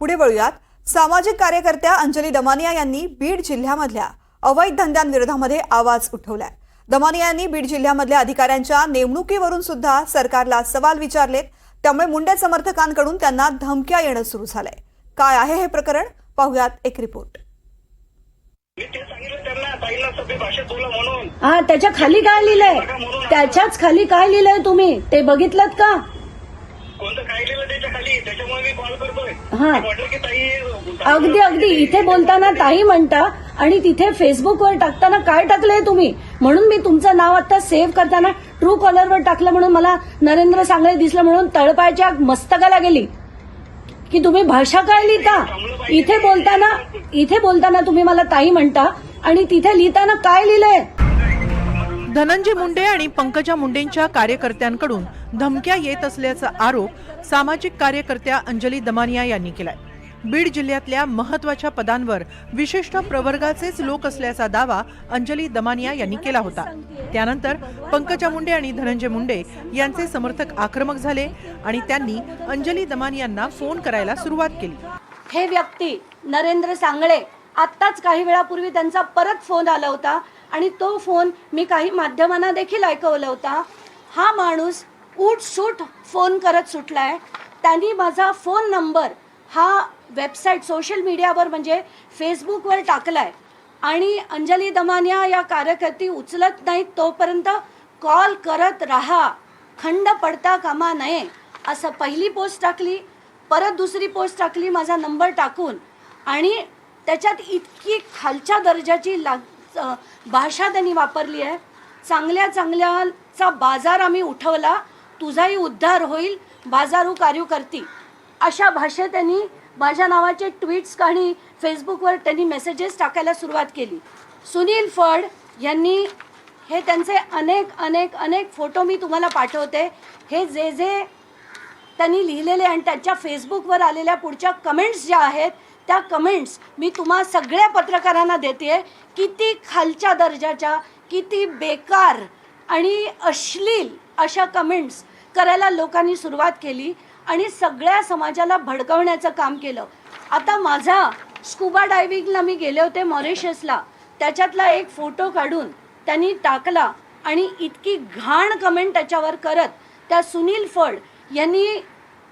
पुढे वळूयात. सामाजिक कार्यकर्त्या अंजली दमानिया यांनी बीड जिल्ह्यामधल्या अवैध धंद्यांविरोधामध्ये आवाज उठवलाय. दमानिया यांनी बीड जिल्ह्यामधल्या अधिकाऱ्यांच्या नेमणुकीवरून सुद्धा सरकारला सवाल विचारलेत. त्यामुळे मुंडे समर्थकांकडून त्यांना धमक्या येणं सुरू झालंय. काय आहे हे प्रकरण? पाहुयात एक रिपोर्ट. हा त्याच्याखाली काय लिहिलंय? त्याच्याच खाली काय लिहिलंय तुम्ही? ते बघितलं का? हा. मी म्हटलं की ताई अगदी अगदी. इथे बोलताना ताई म्हणता आणि तिथे फेसबुकवर टाकताना काय टाकलंय तुम्ही? म्हणून मी तुमचं नाव आता सेव्ह करताना ट्रू कॉलरवर टाकलं म्हणून मला नरेंद्र सांगळे दिसलं म्हणून तळपायच्या मस्तकाला गेली. की तुम्ही भाषा काय लिहिता? इथे बोलताना इथे बोलताना तुम्ही मला ताई म्हणता आणि तिथे लिहिताना काय लिहिलंय? धनंजय मुंडे आणि पंकजा मुंडेंच्या कार्यकर्त्यांकडून धमक्या येत असल्याचा आरोप सामाजिक कार्यकर्त्या अंजली दमानिया यांनी केलाय. बीड जिल्ह्यातल्या महत्त्वाच्या पदांवर विशिष्ट प्रवर्गाचेच लोक असल्याचा दावा अंजली दमानिया यांनी केला होता. त्यानंतर पंकजा मुंडे आणि धनंजय मुंडे यांचे समर्थक आक्रमक झाले आणि त्यांनी अंजली दमानियांना फोन करायला सुरुवात केली. हे व्यक्ती नरेंद्र सांगळे आत्ताच काही वेळापूर्वी त्यांचा परत फोन आला होता आणि तो फोन मी काही माध्यमांना देखील ऐकवला होता. हा माणूस उठ सूट. फोन करत सुटला आहे त्यांनी माझा फोन नंबर हा वेबसाईट सोशल मीडियावर म्हणजे फेसबुकवर टाकला आहे आणि अंजली दमानिया या कार्यकर्ती उचलत नाहीत तोपर्यंत कॉल करत राहा. खंड पडता कामा नये. असं पहिली पोस्ट टाकली परत दुसरी पोस्ट टाकली माझा नंबर टाकून. आणि त्याच्यात इतकी खालच्या दर्जाची लाग भाषा त्यांनी वापरली आहे. चांगल्या चांगल्याचा बाजार आम्ही उठवला. तुझाही उद्धार होईल बाजारू कार्यकर्ती अशा भाषेत त्यांनी माझ्या नावाचे ट्विट्स आणि फेसबुकवर त्यांनी मेसेजेस टाकायला सुरुवात केली. सुनील फड यांनी हे त्यांचे अनेक अनेक अनेक फोटो मी तुम्हाला पाठवते. हे जे जे त्यांनी लिहिलेले आणि त्यांच्या फेसबुकवर आलेल्या पुढच्या कमेंट्स ज्या आहेत त्या कमेंट्स मी तुम्हा सगळ्या पत्रकारांना देते किती खालच्या दर्जाच्या किती बेकार आणि अश्लील अशा कमेंट्स करायला लोकांनी सुरुवात केली आणि सगळ्या समाजाला भडकवण्याचं काम केलं. आता माझा स्कुबा डायविंगला मी गेले होते मॉरिशसला. त्याच्यातला एक फोटो काढून त्यांनी टाकला आणि इतकी घाण कमेंट त्याच्यावर करत त्या सुनील फड यांनी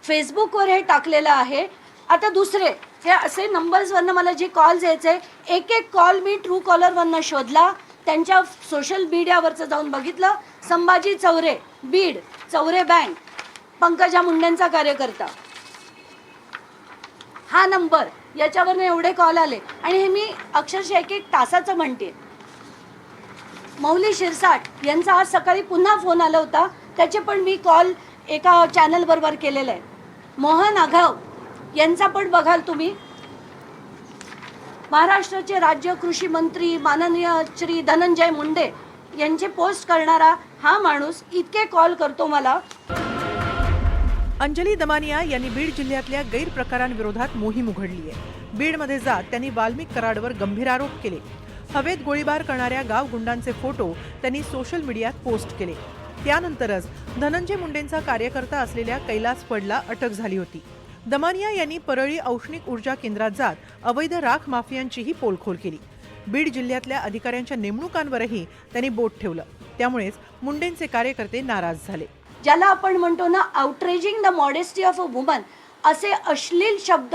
फेसबुकवर हे टाकलेलं आहे. आता दुसरे हे असे नंबर्सवरनं मला जे कॉल्स यायचे एक एक कॉल मी ट्रू कॉलरवरनं शोधला. त्यांच्या सोशल मीडियावरचं जाऊन बघितलं संभाजी चौरे बीड चौरे बँक पंकजा मुंडेंचा कार्यकर्ता. हा नंबर याच्यावरनं एवढे कॉल आले. आणि हे मी अक्षरशः एक एक तासाचं म्हणते. मौली शिरसाट यांचा आज सकाळी पुन्हा फोन आला होता. त्याचे पण मी कॉल एका चॅनल बरोबर आहे. मोहन आघाव यांचा पण बघाल तुम्ही. महाराष्ट्राचे राज्य कृषी मंत्री माननीय श्री धनंजय मुंडे यांचे पोस्ट करणारा हा माणूस इतके कॉल करतो मला. अंजली दमानिया यांनी बीड जिल्ह्यातल्या गैरप्रकारांविरोधात मोहीम उघडली आहे. बीडमध्ये जात त्यांनी वाल्मिक कराडवर गंभीर आरोप केले. हवेत गोळीबार करणाऱ्या गाव गुंडांचे फोटो त्यांनी सोशल मीडियात पोस्ट केले. त्यानंतरच धनंजय मुंडेंचा कार्यकर्ता असलेल्या कैलास फडला अटक झाली होती. दमानिया यांनी परळी औष्णिक ऊर्जा केंद्रात जात अवैध राख माफियांचीही पोलखोल केली. बीड जिल्ह्यातल्या अधिकाऱ्यांच्या नेमणुकांवरही त्यांनी बोट ठेवलं. त्यामुळेच मुंडेंचे कार्यकर्ते नाराज झाले. ज्याला आपण म्हणतो ना outraging the modesty of a woman असे अश्लील शब्द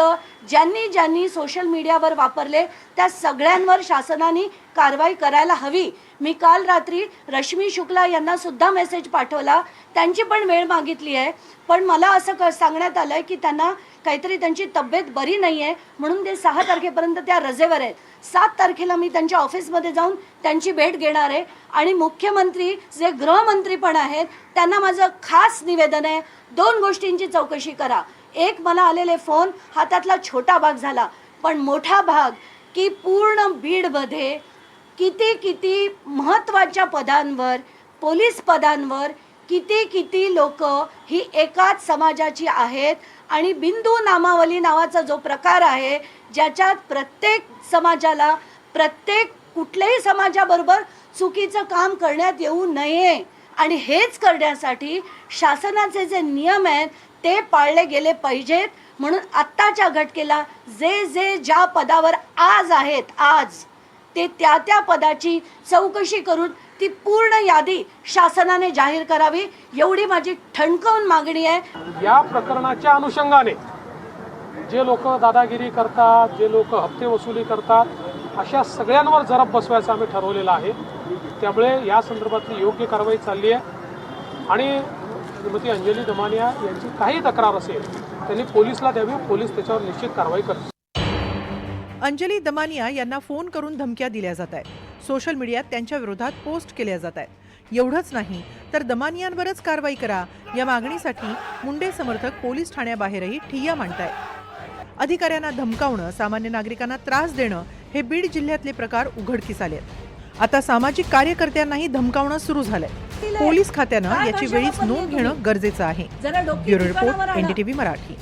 ज्यांनी ज्यांनी सोशल मीडियावर वापरले त्या सगळ्यांवर शासनाने कारवाई करायला हवी. मी काल रात्री रश्मी शुक्ला यांना सुद्धा मेसेज पाठवला. त्यांची पण वेळ मागितली आहे. पण मला असं क सांगण्यात आलं आहे की त्यांना काहीतरी त्यांची तब्येत बरी नाही आहे म्हणून ते सहा तारखेपर्यंत त्या रजेवर आहेत. सात तारखेला मी त्यांच्या ऑफिसमध्ये जाऊन त्यांची भेट घेणार आहे. आणि मुख्यमंत्री जे गृहमंत्री पण आहेत त्यांना माझं खास निवेदन आहे. दोन गोष्टींची चौकशी करा. एक मला आलेले फोन हातातला छोटा भाग झाला. पण मोठा भाग की पूर्ण बीडमध्ये किती किती महत्त्वाच्या पदांवर पोलीस पदांवर किती किती लोक ही एकाच समाजाची आहेत आणि बिंदू नामावली नावाचा जो प्रकार आहे ज्याच्यात प्रत्येक समाजाला प्रत्येक कुठल्याही समाजाबरोबर चुकीचं काम करण्यात येऊ नये. आणि हेच करण्यासाठी शासनाचे जे नियम आहेत ते पाळले गेले पाहिजेत म्हणून आत्ताच्या घटकेला जे जे ज्या पदावर आज आहेत आज ते त्या त्या पदाची चौकशी करून ती पूर्ण यादी शासनाने जाहीर करावी एवढी माझी ठणकावून मागणी आहे. या प्रकरणाच्या अनुषंगाने जे लोक दादागिरी करतात जे लोक हप्ते वसुली करतात अशा सगळ्यांवर जरब बसवायचं आम्ही ठरवलेलं आहे. त्यामुळे या संदर्भातली योग्य कारवाई चालली आहे. आणि श्रीमती अंजली दमानिया यांची काही तक्रार असेल त्यांनी पोलिसला द्यावी पोलीस त्याच्यावर निश्चित कारवाई करतील. अंजली दमानिया यांना फोन करून धमक्या दिल्या जात आहेत. सोशल मीडियात त्यांच्या विरोधात पोस्ट केल्या जात आहेत. एवढंच नाही तर दमानियांवरच कारवाई करा. या मागणीसाठी मुंडे समर्थक पोलीस ठाण्याबाहेरही ठिय्या मांडतायत. अधिकाऱ्यांना धमकावणं सामान्य नागरिकांना त्रास देणं हे बीड जिल्ह्यातले प्रकार उघडकीस आलेत. आता सामाजिक कार्यकर्त्यांनाही धमकावणं सुरू झालंय. पोलीस खात्यानं याची वेळीच नोंद घेणं गरजेचं आहे. Bureau report. एनडीटीव्ही मराठी.